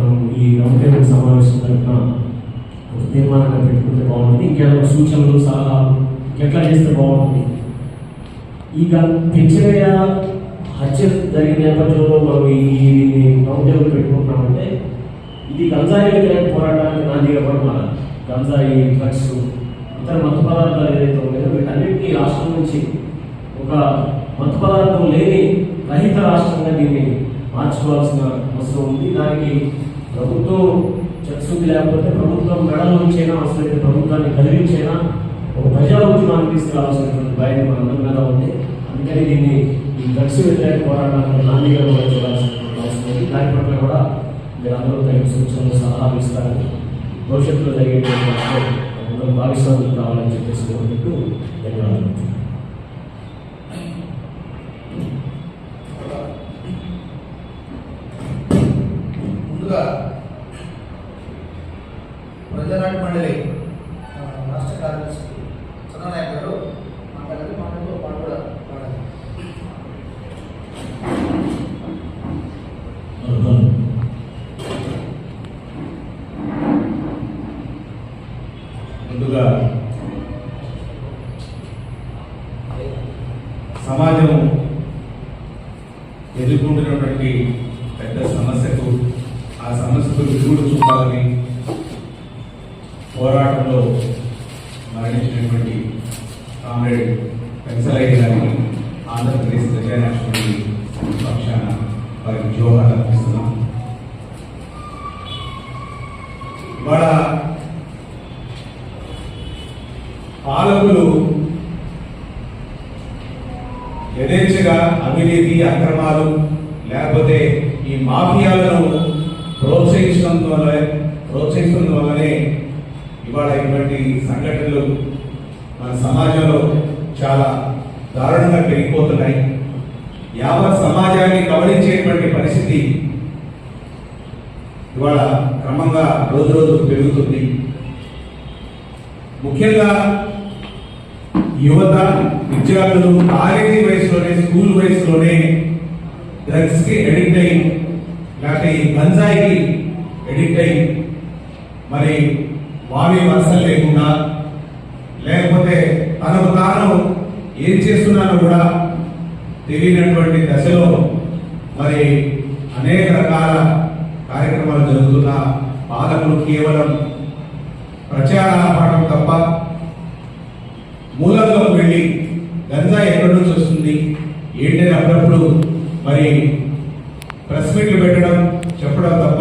మనం ఈ round table సమావేశం తరఫున ఒక తీర్మానంగా పెట్టుకుంటే బాగుంటుంది. ఇంకేమైనా సూచనలు సలహాలు? ఎట్లా చేస్తే బాగుంటుంది? ఇక పెంచవేయ హత్య జరిగిన నేపథ్యంలో మనం ఈ రౌండ్ టేబుల్ పెట్టుకుంటున్నామంటే ఇది గంజాయి వ్యతిరేక పోరాటానికి నాందిగా కూడా గంజాయి డ్రగ్స్ ఇతర మత్తు పదార్థాలు ఏదైతే ఉన్నాయో వీటన్నిటికీ రాష్ట్రం నుంచి ఒక మత్తు పదార్థం లేని రహిత రాష్ట్రంగా దీన్ని మార్చుకోవాల్సిన అవసరం ఉంది. దానికి ప్రభుత్వం చర్చఉంది లేకపోతే ప్రభుత్వం మెడలోంచైనా అవసరమైతే ప్రభుత్వాన్ని కలిగించైనా ఒక ప్రజా ఉద్యమాన్ని తీసుకురావాల్సినటువంటి భయం మనందరి మీద ఉంది. అందుకని దీన్ని ఈ డ్రగ్స్ వ్యతిరేక పోరాటానికి నాందిగా కూడా చూడాల్సినటువంటి అవసరం ఉంది. దాని పట్ల కూడా మీరు అందరూ తగిన సూచనలు సలహాలు ఇస్తారని భవిష్యత్తులో జరిగేటువంటి అందరూ భాగస్వాములు కావాలని చెప్పేసి కోరుకుంటూ ధన్యవాదాలు. ముందుగా ప్రజానాటి మండలి రాష్ట్ర కార్యదర్శి చంద్రనాయక్ గారు మాట్లాడారు. మాటలతో పాటు కూడా పాడారు. ముందుగా సమాజం ఎదుర్కొంటున్నటువంటి పెద్ద సమస్యకు ఆ సమస్యకు విరుగుడు చూపాలని పోరాటంలో మరణించినటువంటి కామ్రేడ్ పెన్సలయ్య గారిని ఆంధ్రప్రదేశ్ ప్రజారాష్ట్రపతి పక్షాన వారికి జోహార్ అర్పిస్తున్నాం. ఇవాళ పాలకులు యథేచ్ఛగా అవినీతి అక్రమాలు లేకపోతే ఈ మాఫియాలను ప్రోత్సహించడం వల్ల ప్రోత్సహించడం వల్లనే ఇవాళ ఇటువంటి సంఘటనలు మన సమాజంలో చాలా దారుణంగా పెరిగిపోతున్నాయి. యావత్ సమాజాన్ని గమనించేటువంటి పరిస్థితి ఇవాళ క్రమంగా రోజు రోజు పెరుగుతుంది. ముఖ్యంగా యువత విద్యార్థులు కాలేజీ వయసులోనే స్కూల్ వయసులోనే డ్రగ్స్కి అడిక్ట్ ఎడిక్ట్ అయి లేకపోతే ఈ గంజాయికి ఎడిక్ట్ అయి మరి వావి వరసలు లేకుండా లేకపోతే తనకు తాను ఏం చేస్తున్నానో కూడా తెలియనటువంటి దశలో మరి అనేక రకాల కార్యక్రమాలు జరుగుతున్న పాలకులు కేవలం ప్రచార తప్ప మూలంలోకి వెళ్ళి గంజా ఎక్కడి నుంచి వస్తుంది? ఏంటని అప్పుడప్పుడు మరి ప్రెస్ మీట్లు పెట్టడం చెప్పడం తప్ప